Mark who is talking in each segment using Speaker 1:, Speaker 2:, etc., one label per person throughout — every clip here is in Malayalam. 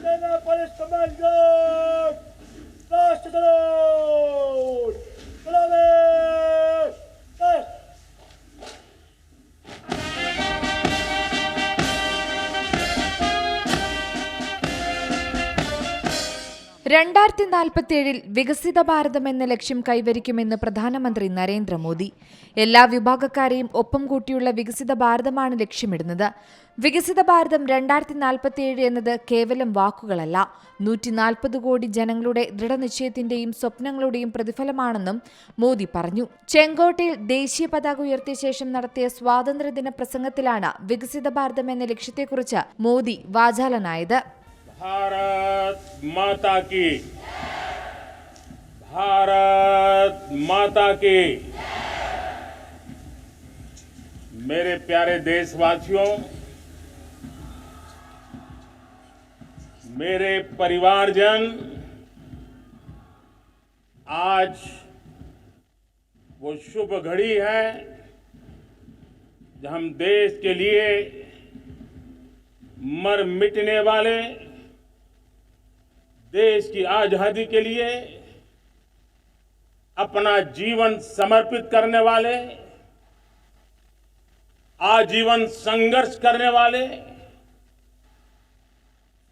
Speaker 1: Trena para esta malga! രണ്ടായിരത്തി നാൽപ്പത്തിയേഴിൽ വികസിത ഭാരതം എന്ന ലക്ഷ്യം കൈവരിക്കുമെന്ന് പ്രധാനമന്ത്രി നരേന്ദ്രമോദി എല്ലാ വിഭാഗക്കാരെയും ഒപ്പം കൂട്ടിയുള്ള വികസിത ഭാരതമാണ് ലക്ഷ്യമിടുന്നത് വികസിത ഭാരതം രണ്ടായിരത്തി നാൽപ്പത്തിയേഴ് എന്നത് കേവലം വാക്കുകളല്ല നൂറ്റി നാൽപ്പത് കോടി ജനങ്ങളുടെ ദൃഢനിശ്ചയത്തിന്റെയും സ്വപ്നങ്ങളുടെയും പ്രതിഫലമാണെന്നും മോദി പറഞ്ഞു ചെങ്കോട്ടയിൽ ദേശീയ പതാക ഉയർത്തിയ ശേഷം നടത്തിയ സ്വാതന്ത്ര്യദിന പ്രസംഗത്തിലാണ് വികസിത ഭാരതം എന്ന ലക്ഷ്യത്തെക്കുറിച്ച് മോദി വാചാലനായത്
Speaker 2: भारत माता की भारत माता की मेरे प्यारे देशवासियों मेरे परिवारजन आज वो शुभ घड़ी है जब हम देश के लिए मर मिटने वाले देश की आजादी के लिए अपना जीवन समर्पित करने वाले आजीवन संघर्ष करने वाले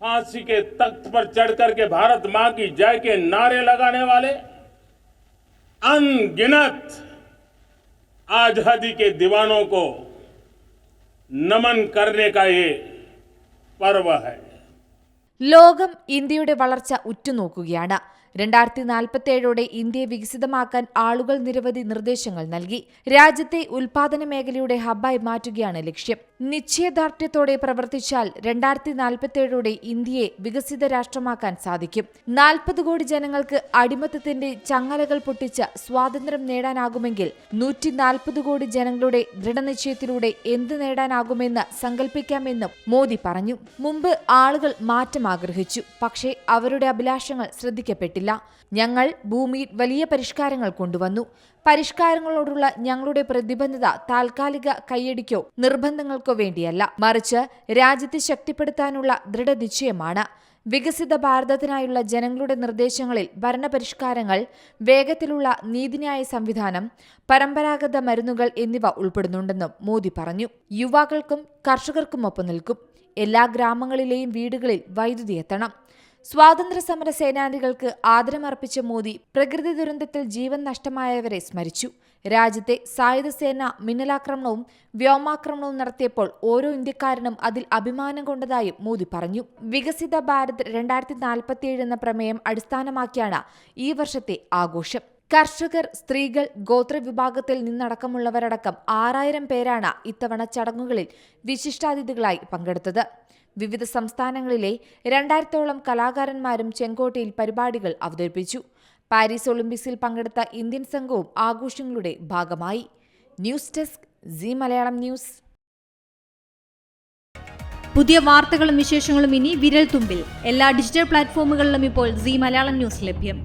Speaker 2: फांसी के तख्त पर चढ़कर के भारत मां की जय के नारे लगाने वाले अनगिनत आजादी के दीवानों को नमन करने का ये पर्व है
Speaker 1: ലോകം ഇന്ത്യയുടെ വളർച്ച ഉറ്റുനോക്കുകയാണ് രണ്ടായിരത്തി നാൽപ്പത്തിയേഴോടെ ഇന്ത്യയെ വികസിതമാക്കാൻ ആളുകൾ നിരവധി നിർദ്ദേശങ്ങൾ നൽകി രാജ്യത്തെ ഉൽപാദന മേഖലയുടെ ഹബ്ബായി മാറ്റുകയാണ് ലക്ഷ്യം നിശ്ചയദാർഢ്യത്തോടെ പ്രവർത്തിച്ചാൽ രണ്ടായിരത്തി നാൽപ്പത്തിയേഴോടെ ഇന്ത്യയെ വികസിത രാഷ്ട്രമാക്കാൻ സാധിക്കും നാൽപ്പത് കോടി ജനങ്ങൾക്ക് അടിമത്തത്തിന്റെ ചങ്ങലകൾ പൊട്ടിച്ച സ്വാതന്ത്ര്യം നേടാനാകുമെങ്കിൽ നൂറ്റി നാൽപ്പത് കോടി ജനങ്ങളുടെ ദൃഢനിശ്ചയത്തിലൂടെ എന്ത് നേടാനാകുമെന്ന് സങ്കല്പിക്കാമെന്നും മോദി പറഞ്ഞു മുമ്പ് ആളുകൾ മാറ്റം ആഗ്രഹിച്ചു പക്ഷേ അവരുടെ അഭിലാഷങ്ങൾ ശ്രദ്ധിക്കപ്പെട്ടില്ല ചെയ്തില്ല ഞങ്ങൾ ഭൂമിയിൽ വലിയ പരിഷ്കാരങ്ങൾ കൊണ്ടുവന്നു പരിഷ്കാരങ്ങളോടുള്ള ഞങ്ങളുടെ പ്രതിബദ്ധത താൽക്കാലിക കൈയടിക്കോ നിർബന്ധങ്ങൾക്കോ വേണ്ടിയല്ല മറിച്ച് രാജ്യത്തെ ശക്തിപ്പെടുത്താനുള്ള ദൃഢനിശ്ചയമാണ് വികസിത ഭാരതത്തിനായുള്ള ജനങ്ങളുടെ നിർദ്ദേശങ്ങളിൽ ഭരണപരിഷ്കാരങ്ങൾ വേഗത്തിലുള്ള നീതിന്യായ സംവിധാനം പരമ്പരാഗത മരുന്നുകൾ എന്നിവ ഉൾപ്പെടുന്നുണ്ടെന്നും മോദി പറഞ്ഞു യുവാക്കൾക്കും കർഷകർക്കുമൊപ്പം നിൽക്കും എല്ലാ ഗ്രാമങ്ങളിലെയും വീടുകളിൽ വൈദ്യുതി എത്തണം സ്വാതന്ത്ര്യ സമര സേനാനികൾക്ക് ആദരമർപ്പിച്ച മോദി പ്രകൃതി ദുരന്തത്തിൽ ജീവൻ നഷ്ടമായവരെ സ്മരിച്ചു രാജ്യത്തെ സായുധ സേന മിന്നലാക്രമണവും വ്യോമാക്രമണവും നടത്തിയപ്പോൾ ഓരോ ഇന്ത്യക്കാരനും അതിൽ അഭിമാനം കൊണ്ടതായും മോദി പറഞ്ഞു വികസിത ഭാരത് രണ്ടായിരത്തി നാൽപ്പത്തിയേഴ് എന്ന പ്രമേയം അടിസ്ഥാനമാക്കിയാണ് ഈ വർഷത്തെ ആഘോഷം കർഷകർ സ്ത്രീകൾ ഗോത്രവിഭാഗത്തിൽ നിന്നടക്കമുള്ളവരടക്കം ആറായിരം പേരാണ് ഇത്തവണ ചടങ്ങുകളിൽ വിശിഷ്ടാതിഥികളായി പങ്കെടുത്തത് വിവിധ സംസ്ഥാനങ്ങളിലെ രണ്ടായിരത്തോളം കലാകാരന്മാരും ചെങ്കോട്ടയിൽ പരിപാടികൾ അവതരിപ്പിച്ചു പാരീസ് ഒളിമ്പിക്സിൽ പങ്കെടുത്ത ഇന്ത്യൻ സംഘവും ആഘോഷങ്ങളുടെ ഭാഗമായി news desk C Malayalam news പുതിയ വാർത്തകളും വിശേഷങ്ങളും ഇനി വിരൽ തുമ്പിൽ എല്ലാ ഡിജിറ്റൽ പ്ലാറ്റ്ഫോമുകളിലും ഇപ്പോൾ സി മലയാളം ന്യൂസ് ലഭ്യം